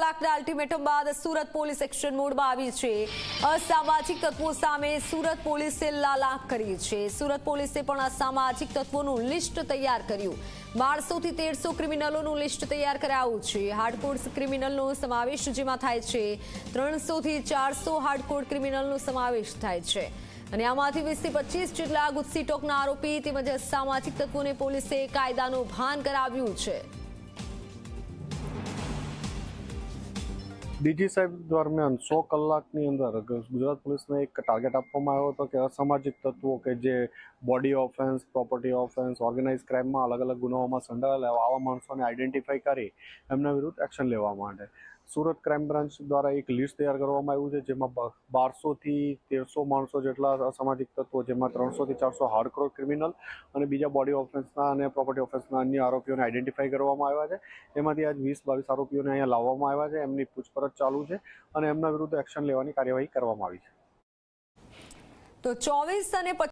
કલાકના અલ્ટિમેટમ બાદ Surat police action મોડમાં આવી છે. અસામાજિક તત્વો સામે સુરત પોલીસે લાલાક કરી છે. સુરત પોલીસે પણ અસામાજિક તત્વોનું લિસ્ટ તૈયાર કર્યું. બારસોથી તેરસો ક્રિમિનલોનું લિસ્ટ તૈયાર કરાયું છે. હાર્ડકોડ ક્રિમિનલનો સમાવેશ જેમાં થાય છે. ત્રણસોથી ચારસો હાર્ડકોડ ક્રિમિનલનો સમાવેશ થાય છે. અને આમાંથી વીસથી પચીસ જેટલા ગુસ્સી ટોકના આરોપી તેમજ સામાજિક તત્વોને પોલીસે કાયદાનું ભાન કરાવ્યું છે. ડીજી સાહેબ દરમિયાન સો કલાકની અંદર ગુજરાત પોલીસને એક ટાર્ગેટ આપવામાં આવ્યો હતો કે અસામાજિક તત્વો કે જે body offence property offence organise ક્રાઇમમાં અલગ અલગ ગુનાઓમાં સંડોવાયેલા હોય આવા માણસોને આઈડેન્ટિફાઈ કરી એમના વિરુદ્ધ એક્શન લેવા માટે. સુરત ક્રાઇમ બ્રાન્ચ દ્વારા એક લિસ્ટ તૈયાર કરવામાં આવ્યું છે, જેમાં બારસોથી તેરસો માણસો જેટલા અસામાજિક તત્વો, જેમાં ત્રણસોથી ચારસો હાર્ડકોર ક્રિમિનલ અને બીજા બોડી ઓફેન્સના અને પ્રોપર્ટી ઓફેન્સના અન્ય આરોપીઓને આઈડેન્ટિફાઈ કરવામાં આવ્યા છે. એમાંથી આજ વીસ બાવીસ આરોપીઓને અહીંયા લાવવામાં આવ્યા છે. એમની પૂછપરછ ચાલુ છે અને એમના વિરુદ્ધ એક્શન લેવાની કાર્યવાહી કરવામાં આવી છે. તો ચોવીસ અને